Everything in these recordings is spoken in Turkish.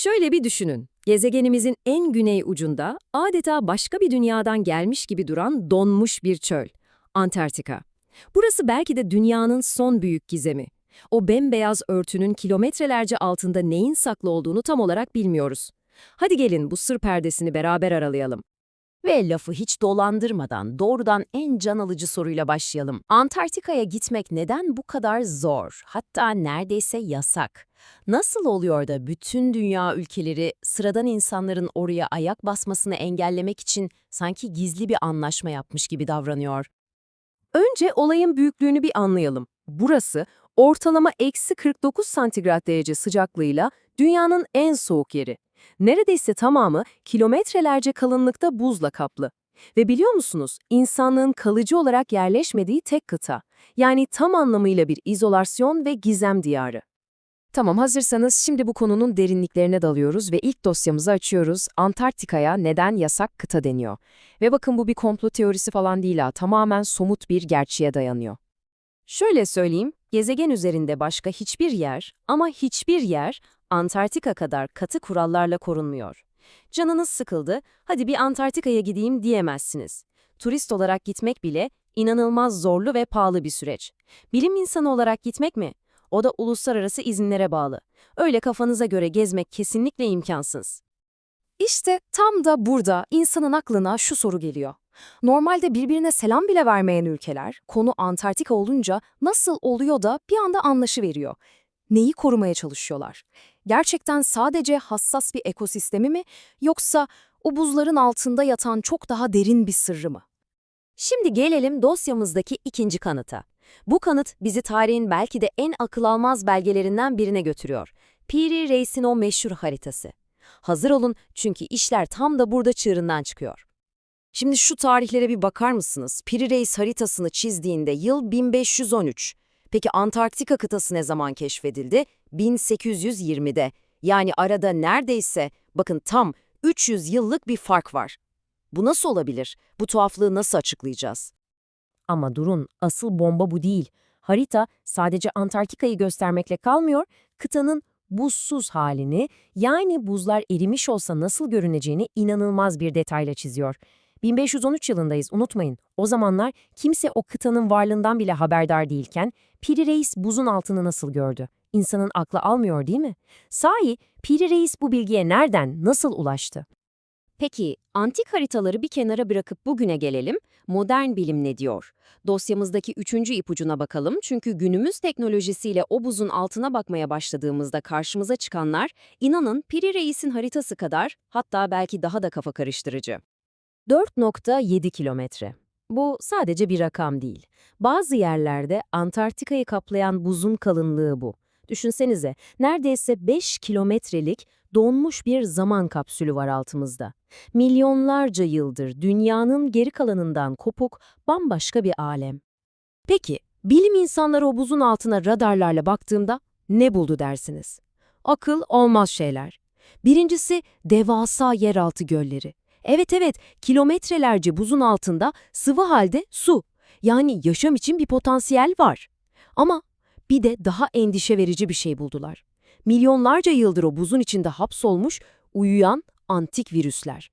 Şöyle bir düşünün. Gezegenimizin en güney ucunda adeta başka bir dünyadan gelmiş gibi duran donmuş bir çöl. Antarktika. Burası belki de dünyanın son büyük gizemi. O bembeyaz örtünün kilometrelerce altında neyin saklı olduğunu tam olarak bilmiyoruz. Hadi gelin bu sır perdesini beraber aralayalım. Ve lafı hiç dolandırmadan doğrudan en can alıcı soruyla başlayalım. Antarktika'ya gitmek neden bu kadar zor, hatta neredeyse yasak? Nasıl oluyor da bütün dünya ülkeleri sıradan insanların oraya ayak basmasını engellemek için sanki gizli bir anlaşma yapmış gibi davranıyor? Önce olayın büyüklüğünü bir anlayalım. Burası ortalama eksi 49 santigrat derece sıcaklığıyla dünyanın en soğuk yeri. Neredeyse tamamı kilometrelerce kalınlıkta buzla kaplı. Ve biliyor musunuz, insanlığın kalıcı olarak yerleşmediği tek kıta. Yani tam anlamıyla bir izolasyon ve gizem diyarı. Tamam, hazırsanız şimdi bu konunun derinliklerine dalıyoruz ve ilk dosyamızı açıyoruz. Antarktika'ya neden yasak kıta deniyor? Ve bakın bu bir komplo teorisi falan değil ha, tamamen somut bir gerçeğe dayanıyor. Şöyle söyleyeyim, gezegen üzerinde başka hiçbir yer ama hiçbir yer Antarktika kadar katı kurallarla korunmuyor. Canınız sıkıldı, hadi bir Antarktika'ya gideyim diyemezsiniz. Turist olarak gitmek bile inanılmaz zorlu ve pahalı bir süreç. Bilim insanı olarak gitmek mi? O da uluslararası izinlere bağlı. Öyle kafanıza göre gezmek kesinlikle imkansız. İşte tam da burada insanın aklına şu soru geliyor. Normalde birbirine selam bile vermeyen ülkeler, konu Antarktika olunca nasıl oluyor da bir anda anlaşıveriyor? Neyi korumaya çalışıyorlar? Gerçekten sadece hassas bir ekosistemi mi, yoksa o buzların altında yatan çok daha derin bir sırrı mı? Şimdi gelelim dosyamızdaki ikinci kanıta. Bu kanıt bizi tarihin belki de en akıl almaz belgelerinden birine götürüyor. Piri Reis'in o meşhur haritası. Hazır olun çünkü işler tam da burada çığırından çıkıyor. Şimdi şu tarihlere bir bakar mısınız? Piri Reis haritasını çizdiğinde yıl 1513. Peki Antarktika kıtası ne zaman keşfedildi? 1820'de. Yani arada neredeyse, bakın tam 300 yıllık bir fark var. Bu nasıl olabilir? Bu tuhaflığı nasıl açıklayacağız? Ama durun, asıl bomba bu değil. Harita sadece Antarktika'yı göstermekle kalmıyor, kıtanın buzsuz halini, yani buzlar erimiş olsa nasıl görüneceğini inanılmaz bir detayla çiziyor. 1513 yılındayız, unutmayın. O zamanlar kimse o kıtanın varlığından bile haberdar değilken, Piri Reis buzun altını nasıl gördü? İnsanın aklı almıyor değil mi? Sahi, Piri Reis bu bilgiye nereden, nasıl ulaştı? Peki, antik haritaları bir kenara bırakıp bugüne gelelim. Modern bilim ne diyor? Dosyamızdaki üçüncü ipucuna bakalım çünkü günümüz teknolojisiyle o buzun altına bakmaya başladığımızda karşımıza çıkanlar, inanın Piri Reis'in haritası kadar, hatta belki daha da kafa karıştırıcı. 4.7 kilometre. Bu sadece bir rakam değil. Bazı yerlerde Antarktika'yı kaplayan buzun kalınlığı bu. Düşünsenize, neredeyse 5 kilometrelik donmuş bir zaman kapsülü var altımızda. Milyonlarca yıldır dünyanın geri kalanından kopuk bambaşka bir alem. Peki, bilim insanları o buzun altına radarlarla baktığında ne buldu dersiniz? Akıl olmaz şeyler. Birincisi devasa yeraltı gölleri. Evet evet, kilometrelerce buzun altında sıvı halde su. Yani yaşam için bir potansiyel var. Ama bir de daha endişe verici bir şey buldular. Milyonlarca yıldır o buzun içinde hapsolmuş, uyuyan antik virüsler.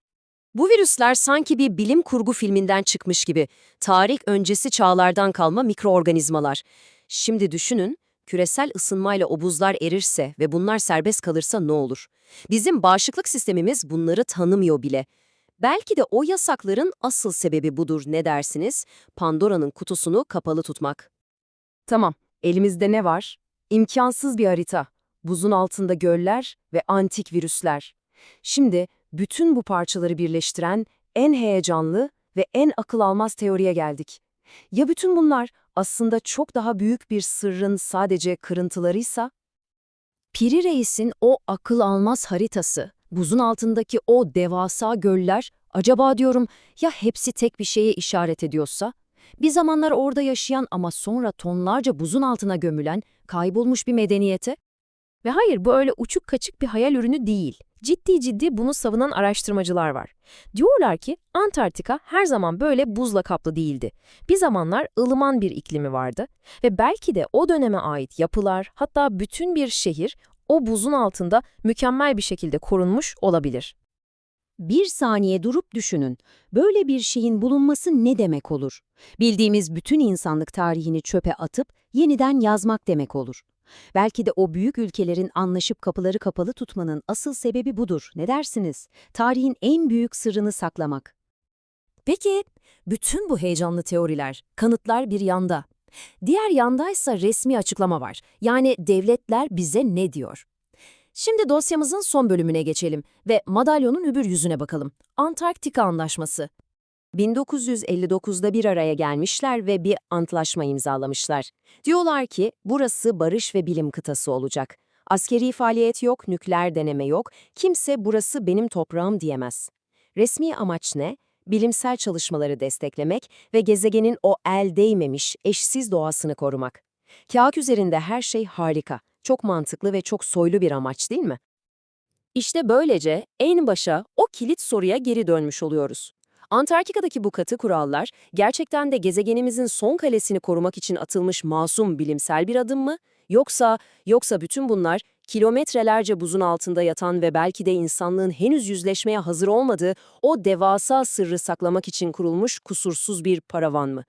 Bu virüsler sanki bir bilim kurgu filminden çıkmış gibi, tarih öncesi çağlardan kalma mikroorganizmalar. Şimdi düşünün, küresel ısınmayla o buzlar erirse ve bunlar serbest kalırsa ne olur? Bizim bağışıklık sistemimiz bunları tanımıyor bile. Belki de o yasakların asıl sebebi budur ne dersiniz? Pandora'nın kutusunu kapalı tutmak. Tamam, elimizde ne var? İmkansız bir harita. Buzun altında göller ve antik virüsler. Şimdi bütün bu parçaları birleştiren en heyecanlı ve en akıl almaz teoriye geldik. Ya bütün bunlar aslında çok daha büyük bir sırrın sadece kırıntılarıysa? Piri Reis'in o akıl almaz haritası, buzun altındaki o devasa göller, acaba diyorum ya hepsi tek bir şeye işaret ediyorsa? Bir zamanlar orada yaşayan ama sonra tonlarca buzun altına gömülen, kaybolmuş bir medeniyete? Ve hayır bu öyle uçuk kaçık bir hayal ürünü değil. Ciddi ciddi bunu savunan araştırmacılar var. Diyorlar ki Antarktika her zaman böyle buzla kaplı değildi. Bir zamanlar ılıman bir iklimi vardı ve belki de o döneme ait yapılar hatta bütün bir şehir o buzun altında mükemmel bir şekilde korunmuş olabilir. Bir saniye durup düşünün. Böyle bir şeyin bulunması ne demek olur? Bildiğimiz bütün insanlık tarihini çöpe atıp yeniden yazmak demek olur. Belki de o büyük ülkelerin anlaşıp kapıları kapalı tutmanın asıl sebebi budur. Ne dersiniz? Tarihin en büyük sırrını saklamak. Peki, bütün bu heyecanlı teoriler, kanıtlar bir yanda. Diğer yandaysa resmi açıklama var. Yani devletler bize ne diyor? Şimdi dosyamızın son bölümüne geçelim ve madalyonun öbür yüzüne bakalım. Antarktika Anlaşması. 1959'da bir araya gelmişler ve bir antlaşma imzalamışlar. Diyorlar ki burası barış ve bilim kıtası olacak. Askeri faaliyet yok, nükleer deneme yok, kimse burası benim toprağım diyemez. Resmi amaç ne? Bilimsel çalışmaları desteklemek ve gezegenin o el değmemiş, eşsiz doğasını korumak. Kağıt üzerinde her şey harika, çok mantıklı ve çok soylu bir amaç değil mi? İşte böylece en başa o kilit soruya geri dönmüş oluyoruz. Antarktika'daki bu katı kurallar gerçekten de gezegenimizin son kalesini korumak için atılmış masum bilimsel bir adım mı? Yoksa yoksa bütün bunlar kilometrelerce buzun altında yatan ve belki de insanlığın henüz yüzleşmeye hazır olmadığı o devasa sırrı saklamak için kurulmuş kusursuz bir paravan mı?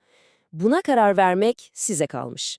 Buna karar vermek size kalmış.